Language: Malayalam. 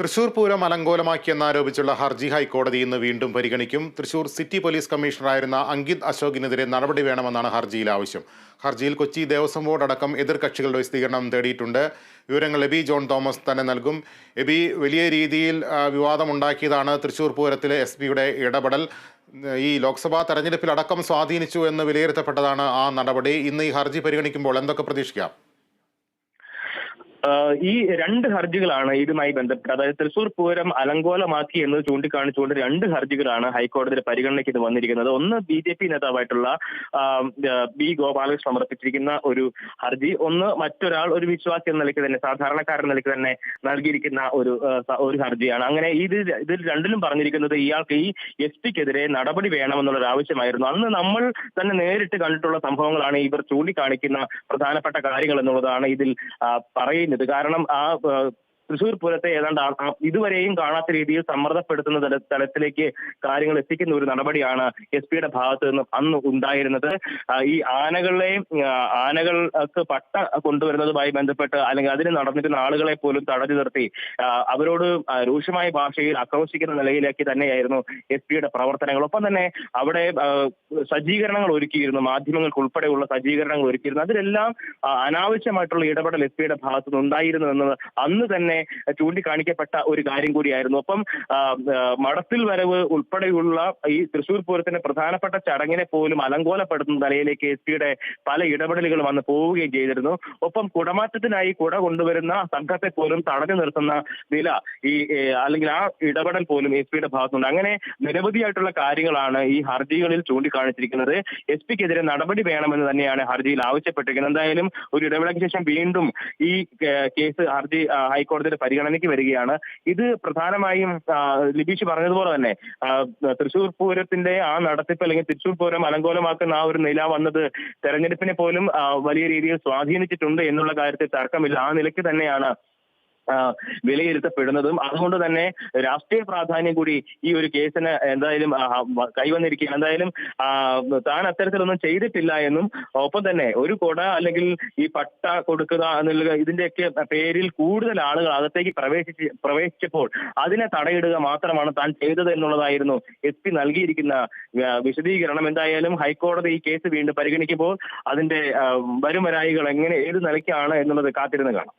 തൃശൂർ പൂരം അലങ്കോലമാക്കിയെന്നാരോപിച്ചുള്ള ഹർജി ഹൈക്കോടതി ഇന്ന് വീണ്ടും പരിഗണിക്കും. തൃശൂർ സിറ്റി പോലീസ് കമ്മീഷണറായിരുന്ന അങ്കിത് അശോകിനെതിരെ നടപടി വേണമെന്നാണ് ഹർജിയിൽ ആവശ്യം. ഹർജിയിൽ കൊച്ചി ദേവസ്വം ബോർഡ് അടക്കം എതിർകക്ഷികളുടെ വിശദീകരണം തേടിയിട്ടുണ്ട്. വിവരങ്ങൾ എബി ജോൺ തോമസ് തന്നെ നൽകും. എബി വലിയ രീതിയിൽ വിവാദമുണ്ടാക്കിയതാണ് തൃശൂർ പൂരത്തിലെ എസ് പിയുടെ ഇടപെടൽ. ഈ ലോക്സഭാ തെരഞ്ഞെടുപ്പിൽ അടക്കം സ്വാധീനിച്ചു എന്ന് വിലയിരുത്തപ്പെട്ടതാണ് ആ നടപടി. ഇന്ന് ഈ ഹർജി പരിഗണിക്കുമ്പോൾ എന്തൊക്കെ പ്രതീക്ഷിക്കാം? ഈ രണ്ട് ഹർജികളാണ് ഇതുമായി ബന്ധപ്പെട്ട് അതായത് തൃശൂർ പൂരം അലങ്കോലമാക്കി എന്ന് ചൂണ്ടിക്കാണിച്ചുകൊണ്ട് രണ്ട് ഹർജികളാണ് ഹൈക്കോടതിയുടെ പരിഗണനയ്ക്ക് ഇത് വന്നിരിക്കുന്നത്. ഒന്ന് ബി ജെ പി നേതാവായിട്ടുള്ള ബി ഗോപാലകൃഷ്ണൻ സമർപ്പിച്ചിരിക്കുന്ന ഒരു ഹർജി. ഒന്ന് മറ്റൊരാൾ ഒരു വിശ്വാസി എന്ന നിലയ്ക്ക് തന്നെ സാധാരണക്കാരൻ നിലയ്ക്ക് തന്നെ നൽകിയിരിക്കുന്ന ഒരു ഒരു ഹർജിയാണ്. അങ്ങനെ ഇത് ഇതിൽ രണ്ടിലും പറഞ്ഞിരിക്കുന്നത് ഇയാൾക്ക് ഈ എസ് പിക്കെതിരെ നടപടി വേണമെന്നുള്ള ഒരു ആവശ്യമായിരുന്നു. അന്ന് നമ്മൾ തന്നെ നേരിട്ട് കണ്ടിട്ടുള്ള സംഭവങ്ങളാണ് ഇവർ ചൂണ്ടിക്കാണിക്കുന്ന പ്രധാനപ്പെട്ട കാര്യങ്ങൾ എന്നുള്ളതാണ് ഇതിൽ ആ, പറയുന്നത് കാരണം ആ, തൃശൂർ പൂരത്തെ ഏതാണ്ട് ഇതുവരെയും കാണാത്ത രീതിയിൽ സമ്മർദ്ദപ്പെടുത്തുന്ന തല- തലത്തിലേക്ക് കാര്യങ്ങൾ എത്തിക്കുന്ന ഒരു നടപടിയാണ് എസ് പിയുടെ ഭാഗത്ത് നിന്ന് അന്ന് ഉണ്ടായിരുന്നത്. ഈ ആനകളെയും ആനകൾക്ക് പട്ട കൊണ്ടുവരുന്നതുമായി ബന്ധപ്പെട്ട് അല്ലെങ്കിൽ അതിന് നടന്നിരുന്ന ആളുകളെ പോലും തടഞ്ഞു നിർത്തി അവരോട് രൂക്ഷമായ ഭാഷയിൽ ആക്രോശിക്കുന്ന നിലയിലേക്ക് തന്നെയായിരുന്നു എസ് പിയുടെ പ്രവർത്തനങ്ങൾ. ഒപ്പം തന്നെ അവിടെ സജ്ജീകരണങ്ങൾ ഒരുക്കിയിരുന്നു മാധ്യമങ്ങൾക്ക് ഉൾപ്പെടെയുള്ള സജ്ജീകരണങ്ങൾ ഒരുക്കിയിരുന്നു. അതിലെല്ലാം അനാവശ്യമായിട്ടുള്ള ഇടപെടൽ എസ് പിയുടെ ഭാഗത്തുനിന്ന് ഉണ്ടായിരുന്നു എന്നത് അന്ന് തന്നെ ചൂണ്ടിക്കാണിക്കപ്പെട്ട ഒരു കാര്യം കൂടിയായിരുന്നു. അപ്പം മടത്തിൽ വരവ് ഉൾപ്പെടെയുള്ള ഈ തൃശൂർ പൂരത്തിന്റെ പ്രധാനപ്പെട്ട ചടങ്ങിനെ പോലും അലങ്കോലപ്പെടുത്തുന്ന നിലയിലേക്ക് എസ് പിയുടെ പല ഇടപെടലുകളും അന്ന് പോവുകയും ചെയ്തിരുന്നു. ഒപ്പം കുടമാറ്റത്തിനായി കുട കൊണ്ടുവരുന്ന സംഘത്തെ പോലും തടഞ്ഞു നിർത്തുന്ന നില ഈ അല്ലെങ്കിൽ ആ ഇടപെടൽ പോലും എസ് പിയുടെ ഭാഗത്തുണ്ട്. അങ്ങനെ നിരവധിയായിട്ടുള്ള കാര്യങ്ങളാണ് ഈ ഹർജികളിൽ ചൂണ്ടിക്കാണിച്ചിരിക്കുന്നത്. എസ് പിക്കെതിരെ നടപടി വേണമെന്ന് തന്നെയാണ് ഹർജിയിൽ ആവശ്യപ്പെട്ടിരിക്കുന്നത്. എന്തായാലും ഒരു ഇടവേളയ്ക്ക് ശേഷം വീണ്ടും ഈ കേസ് ഹർജി ആ, ഹൈക്കോടതിയുടെ പരിഗണനയ്ക്ക് വരികയാണ്. ഇത് പ്രധാനമായും ലിബീഷ് പറഞ്ഞതുപോലെ തന്നെ തൃശൂർ പൂരത്തിന്റെ ആ നടത്തിപ്പ് അല്ലെങ്കിൽ തൃശൂർ പൂരം അലങ്കോലമാക്കുന്ന ആ ഒരു നില വന്നത് തെരഞ്ഞെടുപ്പിനെ പോലും വലിയ രീതിയിൽ സ്വാധീനിച്ചിട്ടുണ്ട് എന്നുള്ള കാര്യത്തിൽ തർക്കമില്ല. ആ നിലയ്ക്ക് തന്നെയാണ് വിലയിരുത്തപ്പെടുന്നതും അതുകൊണ്ട് തന്നെ രാഷ്ട്രീയ പ്രാധാന്യം കൂടി ഈ ഒരു കേസിന് എന്തായാലും കൈവന്നിരിക്കുക കൈവന്നിരിക്കുകയാണ്. എന്തായാലും താൻ അത്തരത്തിലൊന്നും ചെയ്തിട്ടില്ല എന്നും ഒപ്പം തന്നെ ഒരു കൊട അല്ലെങ്കിൽ ഈ പട്ട കൊടുക്കുക എന്നുള്ള ഇതിന്റെയൊക്കെ പേരിൽ കൂടുതൽ ആളുകൾ അകത്തേക്ക് പ്രവേശിച്ച് പ്രവേശിച്ചപ്പോൾ അതിനെ തടയിടുക മാത്രമാണ് താൻ ചെയ്തത് എന്നുള്ളതായിരുന്നു എസ് പി നൽകിയിരിക്കുന്ന വിശദീകരണം. എന്തായാലും ഹൈക്കോടതി ഈ കേസ് വീണ്ടും പരിഗണിക്കുമ്പോൾ അതിന്റെ വരും വരുമരായികൾ എങ്ങനെ ഏത് നിലയ്ക്കാണ് എന്നുള്ളത് കാത്തിരുന്ന് കാണാം.